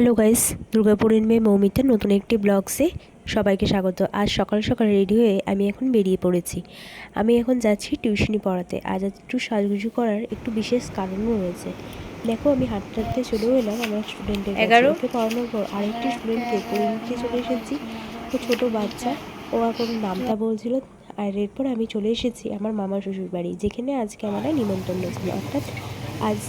Hello guys দুর্গাপুরের মেয়ে মৌমিতার নতুন একটি ব্লগসে সবাইকে স্বাগত। আজ সকাল সকাল রেডি হয়ে আমি এখন বেরিয়ে পড়েছি। আমি এখন যাচ্ছি টিউশনি পড়াতে। আজ একটু সাজগুজু করার একটু বিশেষ কারণও রয়েছে। দেখো আমি হাঁটতে হাঁটতে চলেও এলাম আমার স্টুডেন্টের এগারো। পড়ানোর পর আরেকটি স্টুডেন্টকে পড়িয়ে চলে এসেছি। ও ছোটো বাচ্চা ও এখন নামটা বলছিল আর এরপর আমি চলে এসেছি আমার মামা শ্বশুর বাড়ি যেখানে আজকে আমার নিমন্ত্রণ ছিল অর্থাৎ আজ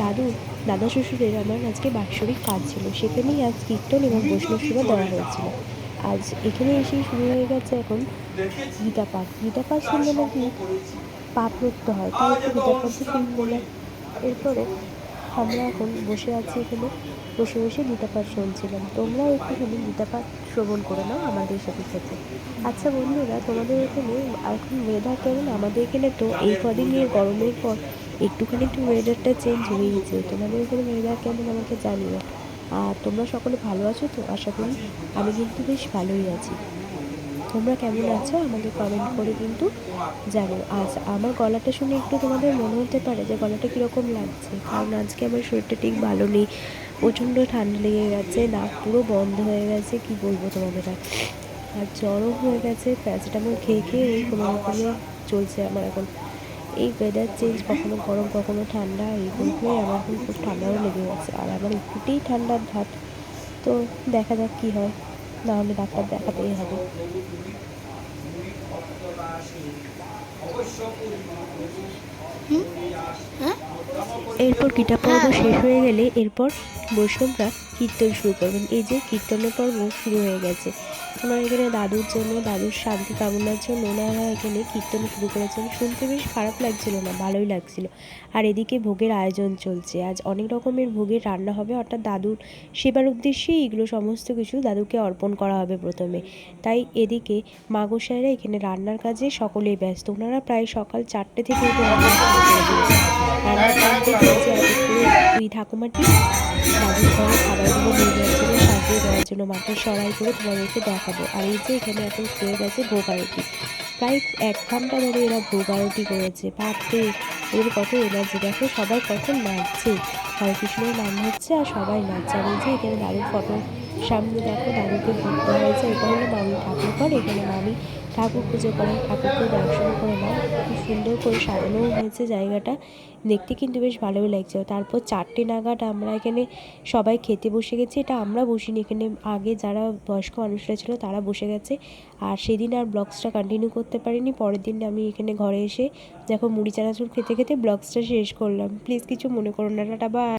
দাদু, দাদা শ্বশুরের আমার আজকে বাৎসরিক কাজ ছিল। সেখানেই আজ কীর্তন এবং বৈষ্ণব সেবা দেওয়া হয়েছিল। আজ এখানে এসেই শুরু হয়ে গেছে এখন গীতা পাঠ। গীতা পাঠ শুনলে নাকি পাপ মুক্ত হয়। তাই একটু গীতা পাঠ শুনব এরপরে আমরা এখন বসে আছি এখানে। বসে বসে গীতা পাঠ শুনছিলাম। তোমরাও একটুখানি গীতা পাঠ শ্রবণ করে নাও আমাদের সাথে সাথে। আচ্ছা বন্ধুরা, তোমাদের এখানে এখন ওয়েদার কেমন? আমাদের এখানে তো এই কদিনের গরমের পর একটুখানি একটু ওয়েদারটা চেঞ্জ হয়ে গেছে তোমাদের এখানে ওয়েদার কেমন আমাকে জানিও। আর তোমরা সকলে ভালো আছো তো? আশা করি আমি কিন্তু বেশ ভালোই আছি। তোমরা কেমন আছো আমাকে কমেন্ট করে কিন্তু জানো আজ আমার গলাটা শুনে একটু তোমাদের মনে হতে পারে যে গলাটা কীরকম লাগছে, কারণ আজকে আমার শরীরটা ঠিক ভালো নেই, প্রচণ্ড ঠান্ডা লেগে গেছে, নাক পুরো বন্ধ হয়ে গেছে, কি বলব তোমাদের? আর জ্বরও হয়ে গেছে, প্যারাসিটামল খেয়ে খেয়ে এই কোনো রকমে চলছে আমার এখন। এই ওয়েদার চেঞ্জ কখনো গরম, কখনো ঠান্ডা এইগুলোই আমার এখন খুব ঠান্ডাও লেগে গেছে। আর আমার একটুতেই ঠান্ডার ধাত। তো দেখা যাক কী হয়। নাহলে ডাক্তার দেখাতেই হবে। এরপর গীতা পর্ব শেষ হয়ে গেলে এরপর বৈষ্ণবরা কীর্তন শুরু করবেন। এই যে কীর্তনের পর্ব শুরু হয়ে গেছে। ওনারা এখানে দাদুর জন্য, দাদুর শান্তি কামনার জন্য ওনারা এখানে কীর্তন শুরু করেছেন। শুনতে বেশ খারাপ লাগছিল না, ভালোই লাগছিল। আর এদিকে ভোগের আয়োজন চলছে। আজ অনেক রকমের ভোগের রান্না হবে। অর্থাৎ দাদুর সেবার উদ্দেশ্যেই এগুলো সমস্ত কিছু দাদুকে অর্পণ করা হবে প্রথমে। তাই এদিকে মা গোসাইরা এখানে রান্নার কাজে সকলেই ব্যস্ত। ওনারা প্রায় সকাল চারটে থেকে উঠে রান্না শুরু করে দিয়েছে রান্না টানতে দিয়েছে আর দুই ঠাকুমাটি দাদুর ঘরে খাবারগুলো নিয়ে যাচ্ছিল সাজিয়ে দেওয়ার জন্য মাটির সরাই করে তোমাদেরকে দেখাবো। আর এই যে এখানে এখন হয়ে গেছে ভোগ প্রায় এক ঘণ্টা ধরে এরা ভোগ আরতি করেছে। ভাবতে এদের কত এনার্জি দেখো সবাই কত নাচছে। হরে কৃষ্ণের নাম হচ্ছে আর সবাই নাচছে। আর এই যে এখানে দাদুর ফটো সামনে দেখো ভোগ দেওয়া হয়েছে। হলো মামি ঠাকুর ঘর এখানে মামি ঠাকুর পুজো করেন, ঠাকুরকে দর্শন করে নাও খুব সুন্দর করে সাজানোও হয়েছে জায়গাটা। দেখতে কিন্তু বেশ ভালোই লাগছে। তারপর চারটে নাগাদ আমরা এখানে সবাই খেতে বসে গেছি। এটা আমরা বসিনি এখানে। আগে যারা বয়স্ক মানুষরা ছিল তারা বসে গেছে। আর সেদিন আর ব্লগসটা কন্টিনিউ করতে পারিনি। পরের দিন আমি এখানে ঘরে এসে দেখো মুড়ি চানাচুর খেতে খেতে ব্লগসটা শেষ করলাম। প্লিজ কিছু মনে করো না। টাটা বা